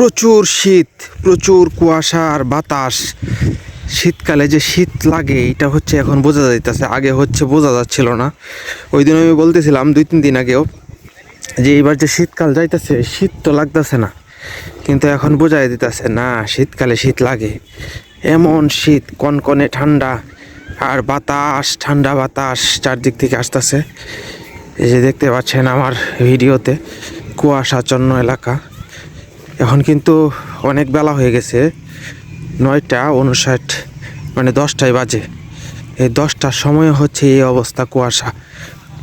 প্রচুর শীত, প্রচুর কুয়াশা আর বাতাস। শীতকালে যে শীত লাগে, এটা হচ্ছে এখন বোঝা যাইতেছে, আগে হচ্ছে বোঝা যাচ্ছিল না। ওই দিন আমি বলতেছিলাম দুই, তিন দিন আগেও যে এবার যে শীতকাল যাইতেছে, শীত তো লাগতেছে না। কিন্তু এখন বোঝাই দিতেছে, না, শীতকালে শীত লাগে। এমন শীত, কনকনে ঠান্ডা আর বাতাস, ঠান্ডা বাতাস চারদিক থেকে আসতেছে। এই যে দেখতে পাচ্ছেন আমার ভিডিওতে, কুয়াশাচ্ছন্ন এলাকা। এখন কিন্তু অনেক বেলা হয়ে গেছে, নয়টা উনষাট মানে দশটায় বাজে। এই দশটার সময় হচ্ছে এই অবস্থা কুয়াশা,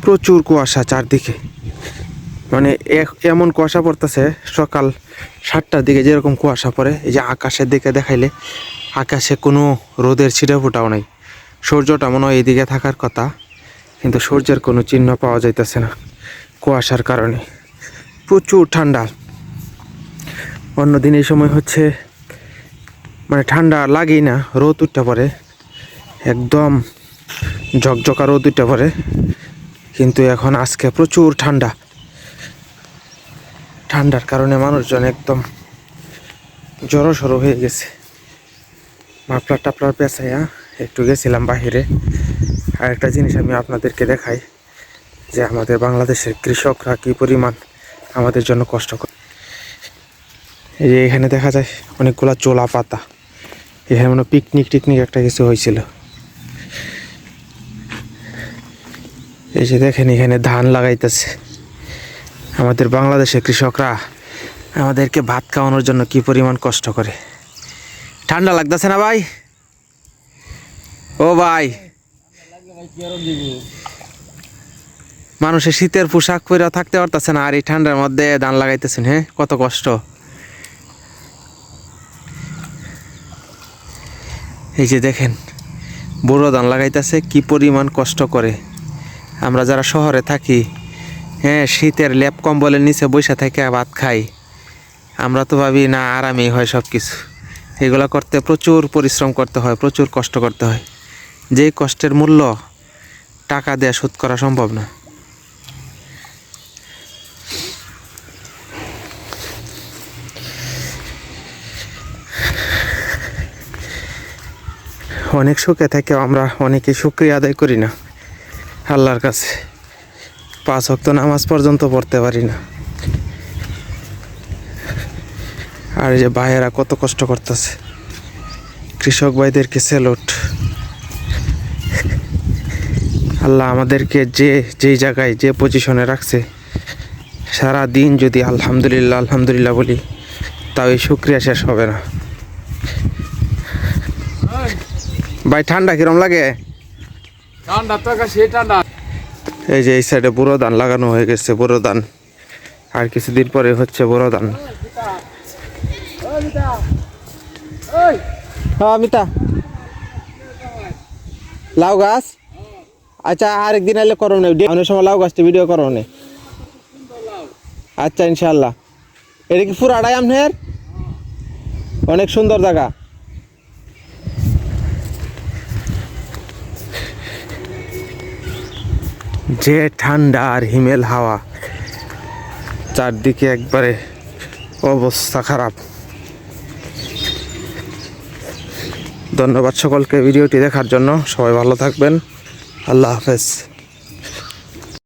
প্রচুর কুয়াশা চারদিকে। মানে এমন কুয়াশা পড়তেছে, সকাল সাতটার দিকে যেরকম কুয়াশা পড়ে, এই যে আকাশের দিকে দেখাইলে, আকাশে কোনো রোদের ছিটে ফোটাও নাই। সূর্যটা মনে হয় এইদিকে থাকার কথা, কিন্তু সূর্যের কোনো চিহ্ন পাওয়া যাইতেছে না কুয়াশার কারণে। প্রচুর ঠান্ডা অন্যদিন এই সময় হচ্ছে মানে ঠান্ডা লাগেই না, রোদ উঠতে পারে। একদম ঝকঝকা রোদ উঠতে পারে। কিন্তু এখন আজকে প্রচুর ঠান্ডা। ঠান্ডার কারণে মানুষজন একদম জড়ো সড়ো হয়ে গেছে। মাফলার টাফলার পেঁচাইয়া একটু গেছিলাম বাহিরে। আর একটা জিনিস আমি আপনাদেরকে দেখাই, যে আমাদের বাংলাদেশের কৃষকরা কি পরিমাণ আমাদের জন্য কষ্ট করে এই যে এখানে দেখা যায় অনেকগুলা চোলা পাতা। এখানে মনে পিকনিক টিকনিক একটা কিছু হয়েছিল। এই যে দেখেন এখানে ধান লাগাইতেছে। আমাদের বাংলাদেশের কৃষকরা আমাদেরকে ভাত খাওয়ানোর জন্য কি পরিমাণ কষ্ট করে। ঠান্ডা লাগতেছে না ভাই? ও ভাই। মানুষের শীতের পোশাক পরে থাকতে পারতেছে না, আর এই ঠান্ডার মধ্যে ধান লাগাইতেছেন হ্যাঁ? কত কষ্ট। এই যে দেখেন বড় ধান লাগাইতেছে, কি পরিমাণ কষ্ট করে। আমরা যারা শহরে থাকি হ্যাঁ শীতের লেপ কম্বলের নিচে বসে থেকে ভাত খাই। আমরা তো ভাবি, না, আরামেই হয় সব কিছু এগুলো করতে প্রচুর পরিশ্রম করতে হয়, প্রচুর কষ্ট করতে হয়। যেই কষ্টের মূল্য টাকা দেয়া শোধ করা সম্ভব না। অনেক সুখে থেকে, আমরা অনেকে শুক্রিয়া আদায় করি না। আল্লাহর কাছে পাঁচ অক্ত নামাজ পর্যন্ত পড়তে পারি না। আর এই যে ভাইয়েরা কত কষ্ট করতেছে। কৃষক ভাইদেরকে স্যালুট আল্লাহ আমাদেরকে যে, যেই জায়গায়, যে পজিশনে রাখছে, সারা দিন যদি আলহামদুলিল্লাহ আলহামদুলিল্লাহ বলি, তাও এই শুক্রিয়া শেষ হবে না। ভাই ঠান্ডা কিরম লাগে? ঠান্ডা তো ঠান্ডা। এই যে এই সাইডে বুড়ো ধান লাগানো হয়ে গেছে বুড়ো ধান। আর কিছুদিন পরে হচ্ছে বুড়ো ধান। হ্যাঁ মিতা। লাউ গাছ? আচ্ছা আরেকদিন আইলে করো না। অনেক সময় লাউ গাছটা ভিডিও করো না। আচ্ছা ইনশাল্লাহ এটা কি পুরাটাই আপনার অনেক সুন্দর জায়গা। যে ঠান্ডা আর হিমেল হাওয়া, চারদিকে একবারে অবস্থা খারাপ। ধন্যবাদ সকলকে ভিডিওটি দেখার জন্য। সবাই ভালো থাকবেন। আল্লাহ হাফেজ।